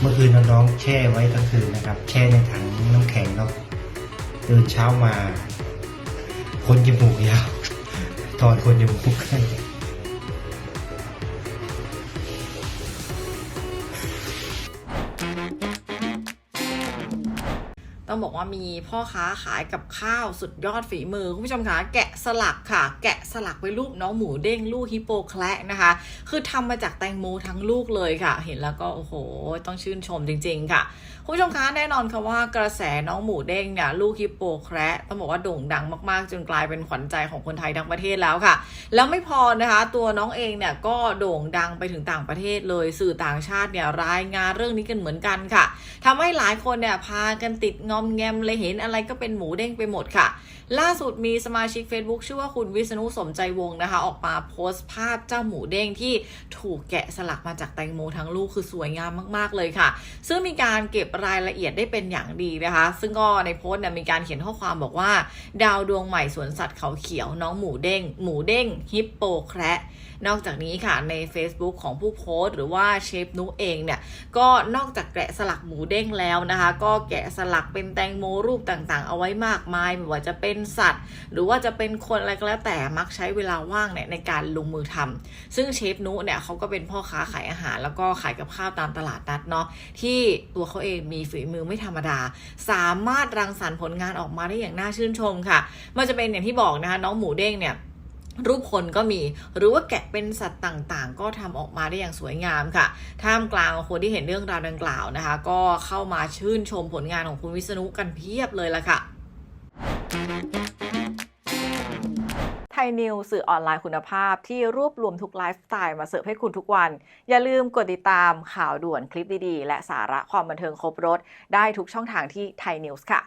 เมื่อคืนน้องๆแช่ไว้ทั้งคืนนะครับ แช่ในถังน้ำแข็งแล้วตื่นเช้ามาคนจมูกยาวถอนคนจมูกให้ ต้องบอกว่ามีพ่อค้าขายกับข้าวสุดยอดฝีมือ คุณผู้ชมคะแกะสลักค่ะ แกะสลักเป็นรูปน้องหมูเด้งลูกฮิปโปแคระนะคะ คือทำมาจากแตงโมทั้งลูกเลยค่ะ เห็นแล้วก็โอ้โห ต้องชื่นชมจริง ๆ ค่ะ คุณผู้ชมคะแน่นอนค่ะว่ากระแสน้องหมูเด้งเนี่ยลูกฮิปโปแคระต้องบอกว่าโด่งดังมากๆ จนกลายเป็นขวัญใจของคนไทยทั้งประเทศแล้วค่ะ แล้วไม่พอนะคะ ตัวน้องเองเนี่ยก็โด่งดังไปถึงต่างประเทศเลยสื่อต่างชาติเนี่ยรายงานเรื่องนี้กันเหมือนกันค่ะทำให้หลายคนเนี่ยพากันติดงอมแงมเลยเห็นอะไรก็เป็นหมูเด้งไปหมดค่ะ ล่าสุดมีสมาชิก Facebook ชื่อว่าคุณวิษณุสมใจวงนะคะ ออกมาโพสต์ภาพเจ้าหมูเด้งที่ถูกแกะสลักมาจากแตงโมทั้งลูกคือสวยงามมากๆเลยค่ะ ซึ่งมีการเก็บรายละเอียดได้เป็นอย่างดีนะคะ ซึ่งก็ในโพสต์เนี่ยมีการเขียนข้อความบอกว่า ดาวดวงใหม่สวนสัตว์เขาเขียวน้องหมูเด้ง หมูเด้งฮิปโปแคระนอกจากนี้ค่ะใน Facebook ของผู้โพสต์ หรือว่าเชฟนุเองเนี่ยก็นอกจากแกะสลักหมูเด้งแล้วนะคะ ก็แกะสลักเป็นแตงโมรูปต่างๆ เอาไว้มากมายไม่ว่าจะเป็นสัตว์ หรือว่าจะเป็นคนอะไรก็แล้วแต่มักใช้เวลาว่างเนี่ยในการลงมือทำซึ่งเชฟนุเนี่ยเขาก็เป็นพ่อค้าขายอาหาร แล้วก็ขายกับข้าวตามตลาดนัดเนาะที่ตัวเขาเองมีฝีมือไม่ธรรมดา สามารถรังสรรค์ผลงานออกมาได้อย่างน่าชื่นชมค่ะ มันจะเป็นอย่างที่บอกนะคะน้องหมูเด้งเนี่ย รูปคนก็มี หรือว่าแกะเป็นสัตว์ต่างๆ ก็ทำออกมาได้อย่างสวยงามค่ะ ท่ามกลางคนที่เห็นเรื่องราวดังกล่าวนะคะ ก็เข้ามาชื่นชมผลงานของคุณวิษณุกันเพียบเลยละค่ะไทยนิวสื่อออนไลน์คุณภาพที่รวบรวมทุกไลฟ์สไตล์มาเสิร์ฟให้คุณทุกวัน อย่าลืมกดติดตามข่าวด่วนคลิปดีๆ และสาระความบันเทิงครบรถ ได้ทุกช่องทางที่ไทยนิวส์ค่ะ